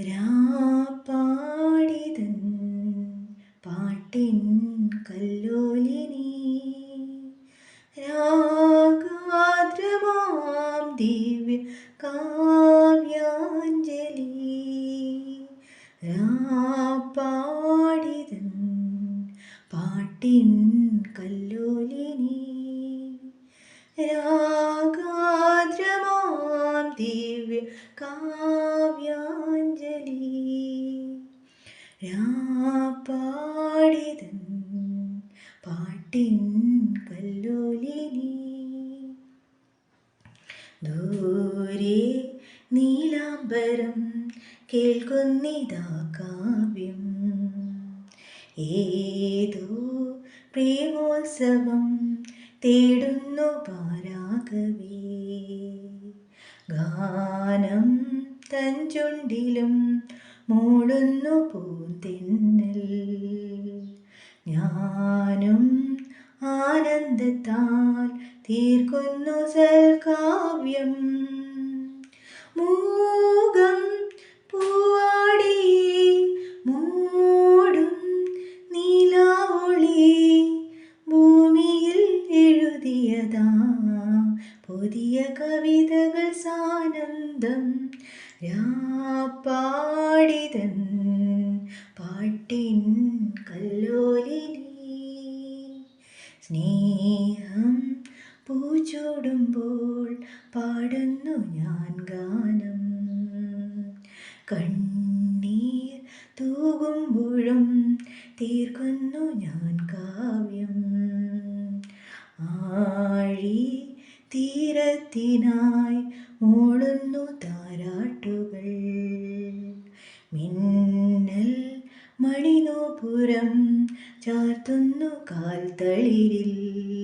രാപ്പാടിതൻ പാട്ടിൻ കല്ലോലിനി. രാഗാദ്രമാം ദിവ്യ കാവ്യാഞ്ജലി. രാപ്പാടിതൻ പാട്ടിൻ കല്ലോലിനി. രാഗാദ്രമാം ദിവ്യ കാവ്യാഞ്ജലി. രാപ്പാടിതൻ പാട്ടിൻ കല്ലോലിനി ദൂരെ നീലാംബരം കേൾക്കുന്നിതാ കാവ്യം. ഏതോ പ്രേമോത്സവം തേടുന്നു പാരാകവേ ഗാനം തഞ്ചുണ്ടിലും മൂടുന്നു പൂന്തിന്നിൽ. ഞാനും ആനന്ദത്താൽ തീർക്കുന്നു സൽകാവ്യം. മൂകം കവിതകൾ സാനന്ദം രാപ്പാടിതൻ പാട്ടിൻ കല്ലോലിനി സ്നേഹം പൂച്ചൂടുമ്പോൾ പാടുന്നു ഞാൻ ഗാനം. കണ്ണീർ തൂകുമ്പോഴും തീർക്കുന്നു ഞാൻ കാവ്യം. ആഴി തീരത്തിനായി ഓടുന്നു താരാട്ടുകൾ. മിന്നൽ മണിനോപുരം ചാർത്തുന്നു കാൽത്തളിരിൽ.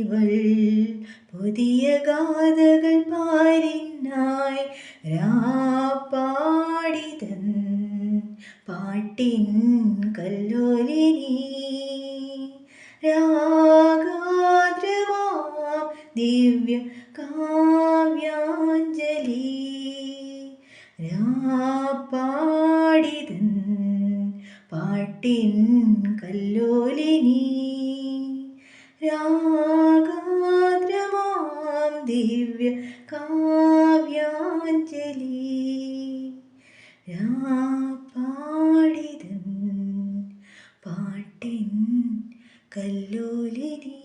എഴുതുമിവൾ പുതിയ ഗാഥകൾ പാരിനായി രാപ്പാടിതൻ പാട്ടിൻ കല്ലോലിനി രാഗാദ്രവാം ദിവ്യ കാവ്യാഞ്ജലി. രാപ്പാടിതൻ പാട്ടിൻ കല്ലോലിനി രാഗാദ്രമാം ദിവ്യ കാവ്യാഞ്ജലി. പാടിതൻ പാട്ടിൻ കല്ലോലിനി